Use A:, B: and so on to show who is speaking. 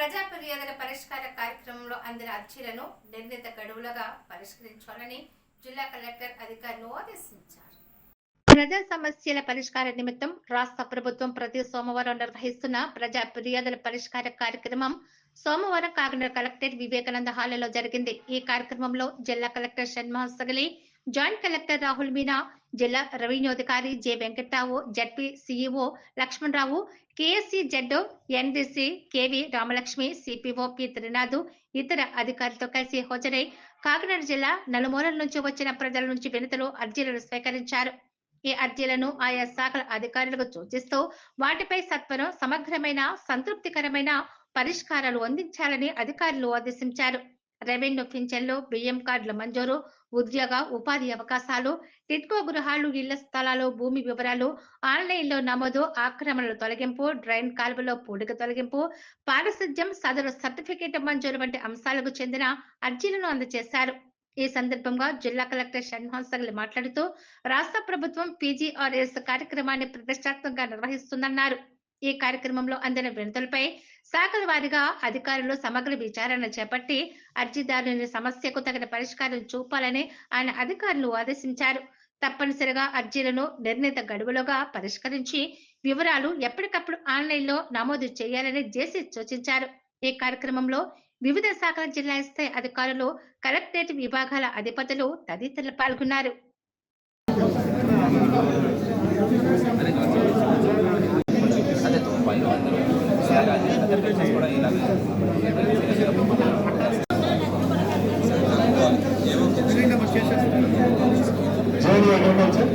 A: ప్రజా ఫిర్యాదుల పరిష్కార కార్యక్రమంలో అందిన అర్జీలను నిర్ణీత గడువులుగా పరిష్కరించాలని జిల్లా కలెక్టర్ అధికారులు ఆదేశించారు. ప్రజా సమస్యల పరిష్కార నిమిత్తం రాష్ట్ర ప్రభుత్వం ప్రతి సోమవారం నిర్వహిస్తున్న ప్రజా ఫిర్యాదుల పరిష్కార కార్యక్రమం సోమవారం కాకినాడ కలెక్టర్ వివేకానంద హాల్లో జరిగింది. ఈ కార్యక్రమంలో జిల్లా కలెక్టర్ షణ్మహ సగలి జాయింట్ కలెక్టర్ రాహుల్ మీనా జిల్లా రెవెన్యూ అధికారి J Venkatrao ZP CEO Lakshmanarao KSC Z NBC KV Ramalakshmi CPO P Trinath ఇతర అధికారులతో కలిసి హాజరై కాకినాడ జిల్లా నలుమూలల నుంచి వచ్చిన ప్రజల నుంచి వినతులు అర్జీలను స్వీకరించారు. ఈ అర్జీలను ఆయా శాఖల అధికారులకు సూచిస్తూ వాటిపై సత్వరం సమగ్రమైన సంతృప్తికరమైన పరిష్కారాలు అందించాలని అధికారులు ఆదేశించారు. రెవెన్యూ పింఛన్లు బియ్యం కార్డుల మంజూరు ఉద్యోగ ఉపాధి అవకాశాలు టిట్కో గృహాలు ఇళ్ళ స్థలాలు భూమి వివరాలు ఆన్లైన్లో నమోదు ఆక్రమణల తొలగింపు డ్రైన్ కాలువలో పూడిక తొలగింపు పారిశుద్ధ్యం సదరు సర్టిఫికేట్ మంజూరు వంటి అంశాలకు చెందిన అర్జీలను అందజేశారు. ఈ సందర్భంగా జిల్లా కలెక్టర్ షణ్మోహన్ మాట్లాడుతూ రాష్ట్ర ప్రభుత్వం పీజీఆర్ఎస్ కార్యక్రమాన్ని ప్రతిష్టాత్మకంగా నిర్వహిస్తుందన్నారు. ఈ కార్యక్రమంలో అందిన వినతులపై శాఖల వారీగా అధికారులు సమగ్ర విచారణ చేపట్టి అర్జీదారుని సమస్యకు తగిన పరిష్కారం చూపాలని ఆయన అధికారులు ఆదేశించారు. తప్పనిసరిగా అర్జీలను నిర్ణీత గడువులుగా పరిష్కరించి వివరాలు ఎప్పటికప్పుడు ఆన్లైన్లో నమోదు చేయాలని జేసీ సూచించారు. ఈ కార్యక్రమంలో వివిధ శాఖల జిల్లా స్థాయి అధికారులు కలెక్టరేట్ విభాగాల అధిపతులు తదితరులు పాల్గొన్నారు.
B: జోడి అగ్రికల్చర్